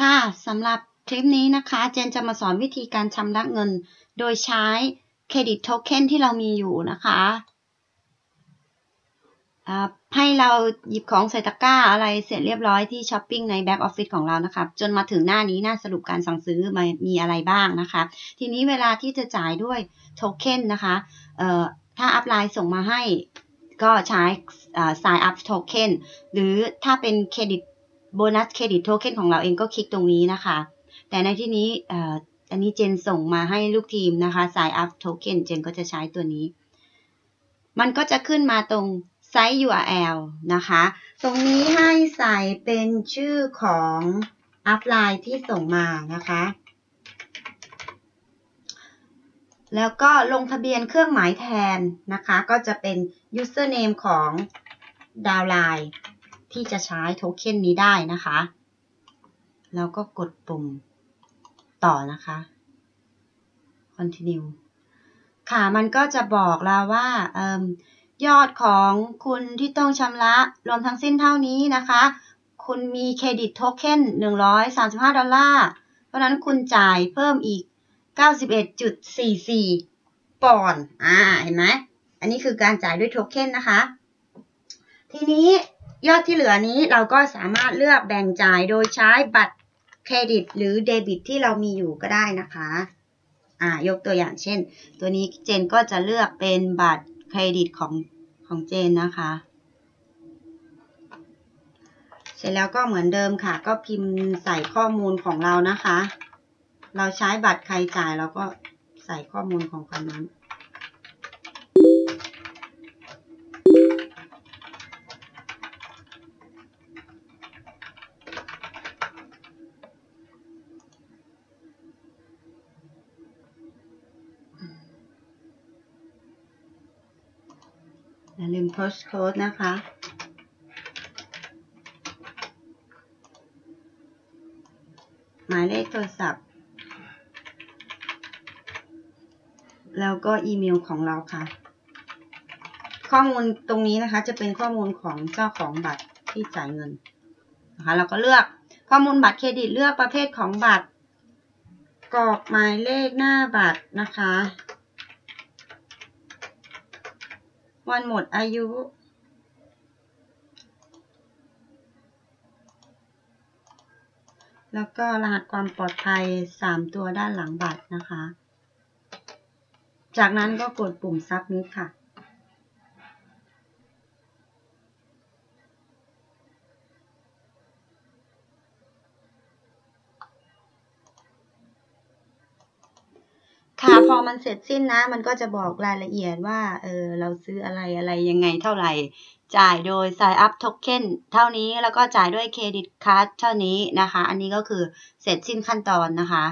ค่ะสำหรับคลิปนี้นะคะ เจนจะมาสอนวิธีการชำระเงิน โดยใช้เครดิตโทเค็นที่เรามีอยู่นะคะอ่าให้เราหยิบของใส่ตะกร้าอะไรเสร็จเรียบร้อยที่ช้อปปิ้งในแบ็กออฟฟิศของเรานะคะจนมาถึงหน้านี้หน้าสรุปการสั่งซื้อมามีอะไรบ้างนะคะ ทีนี้เวลาที่จะจ่ายด้วยโทเค็นนะคะเอ่อถ้าอัพไลน์ส่งมาให้ก็ใช้ sign up token หรือถ้าเป็นเครดิต โบนัสเครดิตโทเค็นของเราเองก็คลิกตรงนี้นะคะ แต่ในที่นี้อ,อันนี้เจนส่งมาให้ลูกทีมนะคะ sign up token เจนก็จะใช้ตัวนี้ มันก็จะขึ้นมาตรงไซต์ URL นะคะ ตรงนี้ให้ใส่เป็นชื่อของอัพไลน์ที่ส่งมานะคะ แล้วก็ลงทะเบียนเครื่องหมายแทนนะคะ ก็จะเป็น username ของดาวไลน์ ที่จะใช้โทเค็นนี้ได้นะคะ แล้วก็กดปุ่มต่อนะคะ continue ค่ะมันก็จะบอกเราว่ายอดของคุณที่ต้องชำระรวมทั้งสิ้นเท่านี้นะคะ คุณมีเครดิตโทเค็น135 ดอลลาร์ เพราะนั้นคุณจ่ายเพิ่มอีก 91.44 ปอนด์อ่าเห็นไหม อันนี้คือการจ่ายด้วยโทเค็นนะคะ ทีนี้ ยอดที่เหลือนี้เราก็สามารถเลือกแบ่งจ่ายโดยใช้บัตรเครดิต หรือเดบิตที่เรามีอยู่ก็ได้นะคะ อ่ายกตัวอย่างเช่น ตัวนี้เจนก็จะเลือกเป็นบัตรเครดิตของของเจนนะคะ เสร็จแล้วก็เหมือนเดิมค่ะ ก็พิมพ์ใส่ข้อมูลของเรานะคะ เราใช้บัตรใครจ่ายเราก็ใส่ข้อมูลของคนนั้น อย่าลืม post code นะคะ หมายเลขโทรศัพท์ แล้วก็อีเมลของเราค่ะ ข้อมูลตรงนี้นะคะจะเป็นข้อมูลของเจ้าของบัตรที่จ่ายเงินนะคะเราก็เลือกข้อมูลบัตรเครดิตเลือกประเภทของบัตรกรอกหมายเลขหน้าบัตรนะคะ วันหมดอายุ แล้วก็รหัสความปลอดภัย 3 ตัวด้านหลังบัตรนะคะ จากนั้นก็กดปุ่มซับมิดค่ะพ อมันเสร็จสิ้นนะ มันก็จะบอกรายละเอียดว่า เออ เราซื้ออะไรอะไรยังไงเท่าไหร่ จ่ายโดย sign up token เท่านี้ แล้วก็จ่ายด้วยเครดิตการ์ดเท่านี้นะคะ อันนี้ก็คือเสร็จสิ้นขั้นตอนนะคะ